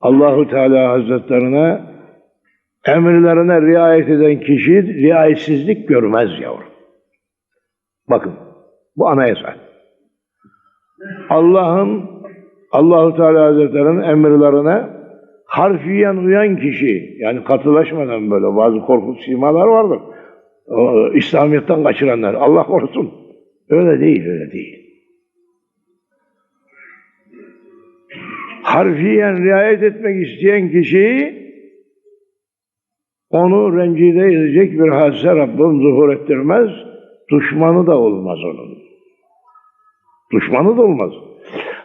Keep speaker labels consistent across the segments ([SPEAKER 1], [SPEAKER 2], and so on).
[SPEAKER 1] Allahu Teala Hazretlerine emirlerine riayet eden kişi riayetsizlik görmez yavrum. Bakın bu anayasa. Allah'ın Allahu Teala Hazretlerinin emirlerine harfiyen uyan kişi yani katılaşmadan böyle bazı korkunç simalar vardır. O, İslamiyet'ten kaçıranlar. Allah korusun. Öyle değil, öyle değil. Harfiyen riayet etmek isteyen kişi onu rencide edecek bir hadise Rabbim zuhur ettirmez. Düşmanı da olmaz onun. Düşmanı da olmaz.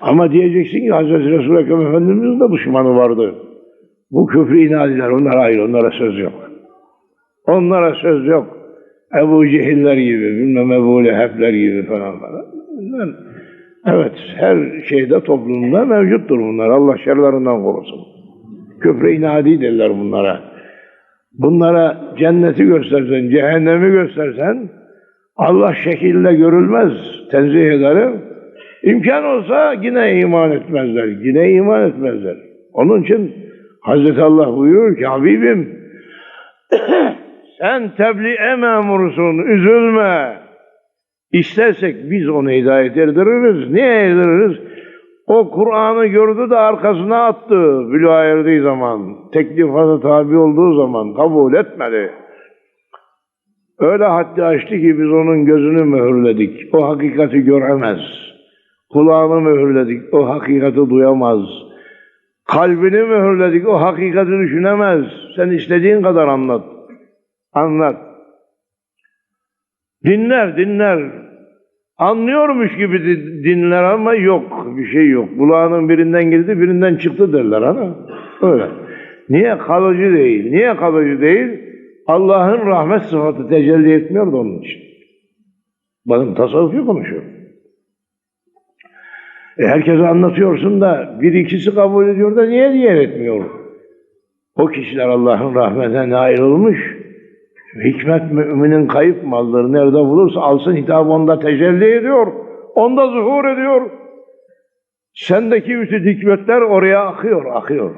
[SPEAKER 1] Ama diyeceksin ki Hazreti Resul-i Ekrem Efendimiz'in de düşmanı vardı. Bu küfrü inadiler, onlar ayrı, onlara söz yok. Onlara söz yok. Ebu Cehiller gibi, bilmem Ebu Lehebler gibi falan falan. Evet, her şeyde toplumda mevcuttur bunlar. Allah şerlerinden korusun. Küfre inadi derler bunlara. Bunlara cenneti göstersen, cehennemi göstersen, Allah şekilde görülmez, tenzih ederim. İmkan olsa yine iman etmezler, yine iman etmezler. Onun için Hazreti Allah buyuruyor ki Habibim sen tebliğe memurusun, üzülme. İstersek biz onu hidayet erdiririz. Niye erdiririz? O Kur'an'ı gördü de arkasına attı. Bülü erdiği zaman, teklifata tabi olduğu zaman kabul etmedi. Öyle haddi açtı ki biz onun gözünü mühürledik. O hakikati göremez. Kulağını mühürledik. O hakikati duyamaz. Kalbini mühürledik. O hakikati düşünemez. Sen istediğin kadar anlat. Anlat. Dinler, dinler. Anlıyormuş gibi dinler ama yok. Bir şey yok. Kulağının birinden girdi, birinden çıktı derler ana. Öyle. Niye kalıcı değil? Niye kalıcı değil? Allah'ın rahmet sıfatı tecelli etmiyor da onun için. Bakın tasavvufu konuşuyor. E herkese anlatıyorsun da bir ikisi kabul ediyor da niye diğer etmiyor? O kişiler Allah'ın rahmetine nail olmuş. Hikmet müminin kayıp malları nerede bulursa alsın hitap onda tecelli ediyor. Onda zuhur ediyor. Sendeki bütün hikmetler oraya akıyor, akıyor.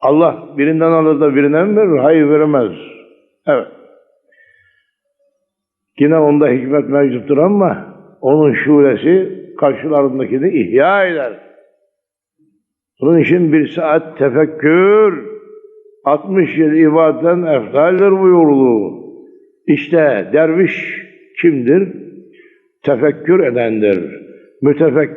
[SPEAKER 1] Allah birinden alır da birinden verir, hayır veremez. Evet. Yine onda hikmet mevcuttur ama onun şulesi karşılarındakini ihya eder. Bunun için bir saat tefekkür, 60 yıl ibadetten eftaldir buyurdu. İşte derviş kimdir? Tefekkür edendir. Mütefekkir